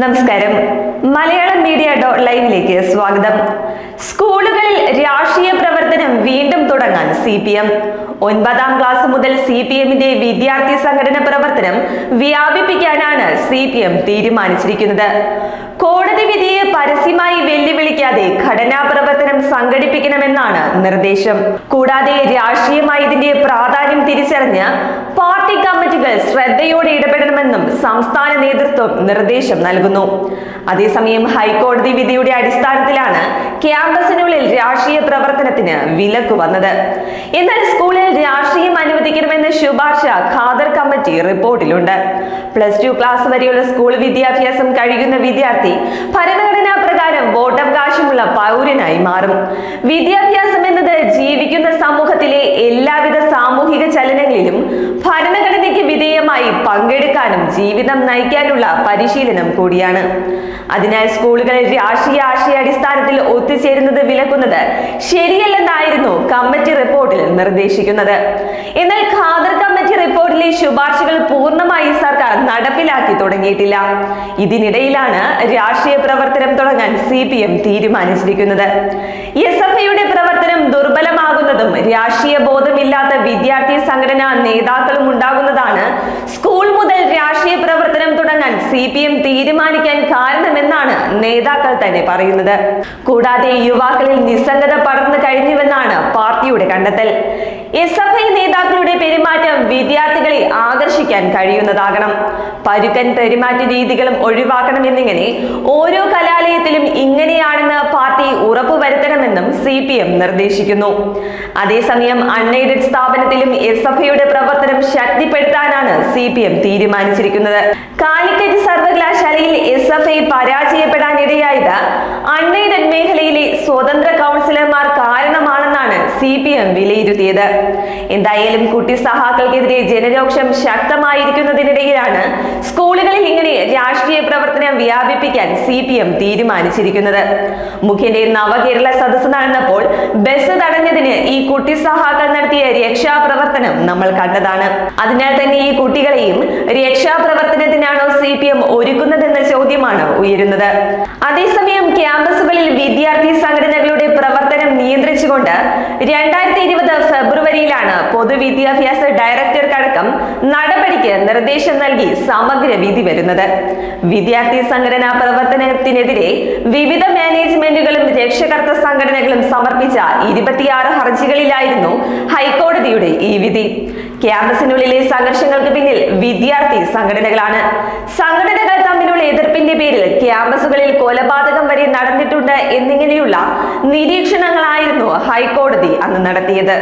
നമസ്കാരം. Malayalam media dot ലൈവിലേക്ക് സ്വാഗതം. സ്കൂളുകളിൽ രാഷ്ട്രീയ പ്രവർത്തനം വീണ്ടും തുടങ്ങാൻ സി പി എം. ഒൻപതാം ക്ലാസ് മുതൽ സി പി എമ്മിന്റെ വിദ്യാർത്ഥി സംഘടന പ്രവർത്തനം വ്യാപിപ്പിക്കാനാണ് സി പി എം തീരുമാനിച്ചിരിക്കുന്നത്. കോടതി വിധിയെ പരസ്യമായി വെല്ലുവിളിക്കാതെ ഘടനാ പ്രവർത്തനം സംഘടിപ്പിക്കണമെന്നാണ് നിർദ്ദേശം. കൂടാതെ രാഷ്ട്രീയമായി ഇതിന്റെ പ്രാധാന്യം തിരിച്ചറിഞ്ഞ് പാർട്ടി കമ്മിറ്റികൾ ശ്രദ്ധയോടെ ഇടപെടണമെന്നും സംസ്ഥാന നേതൃത്വം നിർദ്ദേശം നൽകുന്നു. അതേസമയം ഹൈക്കോടതി വിധിയുടെ അടിസ്ഥാനത്തിലാണ് ക്യാമ്പസിനുള്ളിൽ രാഷ്ട്രീയ പ്രവർത്തനത്തിന് വിലക്ക് വന്നത്. എന്നാൽ സ്കൂളിൽ രാഷ്ട്രീയം അനുവദിക്കണമെന്ന ശുപാർശ ഖാദർ കമ്മിറ്റി റിപ്പോർട്ടിലുണ്ട്. പ്ലസ് ടു ക്ലാസ് വരെയുള്ള സ്കൂൾ വിദ്യാഭ്യാസം കഴിയുന്ന വിദ്യാർത്ഥി ഭരണഘടനാ പ്രകാരം വോട്ടവകാശമുള്ള പൗരനായി മാറും. വിദ്യാഭ്യാസം എന്നത് ജീവിക്കുന്ന സമൂഹത്തിലെ എല്ലാവിധ സാമൂഹിക ചലനങ്ങളിലും വിധേയമായി പങ്കെടുക്കാനും ജീവിതം നയിക്കാനുള്ള പരിശീലനം കൂടിയാണ്. അതിനാൽ സ്കൂളുകളിൽ രാഷ്ട്രീയ ആശയ അടിസ്ഥാനത്തിൽ ഒത്തുചേരുന്നത് വിലക്കുന്നത് ശരിയല്ലെന്നായിരുന്നു കമ്മിറ്റി റിപ്പോർട്ടിൽ നിർദ്ദേശിക്കുന്നത്. എന്നാൽ ഖാദർ കമ്മിറ്റി റിപ്പോർട്ടിലെ ശുപാർശകൾ പൂർണമായി സർക്കാർ നടപ്പിലാക്കി തുടങ്ങിയിട്ടില്ല. ഇതിനിടയിലാണ് രാഷ്ട്രീയ പ്രവർത്തനം തുടങ്ങാൻ സി തീരുമാനിച്ചിരിക്കുന്നത്. എസ് പ്രവർത്തനം ദുർബലമാകുന്നതും രാഷ്ട്രീയ ബോധമില്ലാത്ത വിദ്യാർത്ഥി സംഘടനാ നേതാക്കളും ഉണ്ടാകുന്നതാണ്. സ്കൂൾ മുതൽ രാഷ്ട്രീയ പ്രവർത്തനം തുടങ്ങാൻ സി പി എം തീരുമാനിക്കാൻ കാരണമെന്നാണ് നേതാക്കൾ തന്നെ പറയുന്നത്. കൂടാതെ യുവാക്കളിൽ നിസ്സംഗത പടർന്നു കഴിഞ്ഞുവെന്നാണ് പാർട്ടിയുടെ കണ്ടെത്തൽ. എസ് എഫ് ഐ നേതാക്കളുടെ പെരുമാറ്റം വിദ്യാർത്ഥികളെ ആകർഷിക്കാൻ കഴിയുന്നതാകണം. പരുക്കൻ പെരുമാറ്റ രീതികളും ഒഴിവാക്കണം എന്നിങ്ങനെ ഓരോ കലാലയത്തിലും ഇങ്ങനെയാണെന്ന് പാർട്ടി ഉറപ്പുവരുത്തണമെന്നും സി പി എം നിർദ്ദേശിക്കുന്നു. അതേസമയം അൺഎയ്ഡഡ് സ്ഥാപനത്തിലും എസ് എഫ് ഐയുടെ പ്രവർത്തനം ശക്തിപ്പെടുത്താനാണ് സി പി എം തീരുമാനിച്ചിരിക്കുന്നത്. കാലിക്കറ്റ് സർവകലാശാലയിൽ എസ് എഫ് ഐ പരാജയപ്പെടാനിടയായത് അൺഎയ്ഡഡ് മേഖലയിലെ സ്വതന്ത്ര കൗൺസിലർമാർ കാരണമാണെന്നാണ് സി പി എം വിലയിരുത്തിയത് എന്തായാലും കുട്ടി സഹാക്കൾക്കെതിരെ ജനരോക്ഷം ശക്തമായിരിക്കുന്നതിനിടയിലാണ് സ്കൂളുകളിൽ ഇങ്ങനെ രാഷ്ട്രീയ പ്രവർത്തനം വ്യാപിപ്പിക്കാൻ സി പി എം തീരുമാനിച്ചിരിക്കുന്നത്. മുഖ്യന്റെ നവകേരള സദസ് നടന്നപ്പോൾ ബസ് തടഞ്ഞതിന് ഈ കുട്ടി സഹാക്കൾ നടത്തിയ രക്ഷാപ്രവർത്തനം നമ്മൾ കണ്ടതാണ്. അതിനാൽ തന്നെ ഈ കുട്ടികളെയും രക്ഷാപ്രവർത്തനത്തിനാണോ സി പി എം ഒരുക്കുന്നതെന്ന ചോദ്യമാണ് ഉയരുന്നത്. അതേസമയം ക്യാമ്പസുകളിൽ വിദ്യാർത്ഥി സംഘടനകളുടെ പ്രവർത്തനം നിയന്ത്രിച്ചുകൊണ്ട് രണ്ടായിരത്തി ഇരുപത് ഫെബ്രുവരിയിലാണ് പൊതുവിദ്യാഭ്യാസ ഡയറക്ടർക്കടക്കം നടപടിക്ക് നിർദ്ദേശം നൽകി സമഗ്ര വിധി വരുന്നത്. വിദ്യാർത്ഥി സംഘടനാ പ്രവർത്തനത്തിനെതിരെ വിവിധ മാനേജ്മെന്റുകളും രക്ഷകർത്ത സംഘടനകളും സമർപ്പിച്ച ഇരുപത്തിയാറ് ഹർജികളിലായിരുന്നു ഹൈക്കോടതിയുടെ ഈ വിധി. ക്യാമ്പസിനുള്ളിലെ സംഘർഷങ്ങൾക്ക് പിന്നിൽ വിദ്യാർത്ഥി സംഘടനകളാണ്. സംഘടനകൾ തമ്മിലുള്ള എതിർപ്പിന്റെ പേരിൽ ക്യാമ്പസുകളിൽ കൊലപാതകം വരെ നടന്നിട്ടുണ്ട് എന്നിങ്ങനെയുള്ള നിരീക്ഷണങ്ങളായിരുന്നു ഹൈക്കോടതി അന്ന് നടത്തിയത്.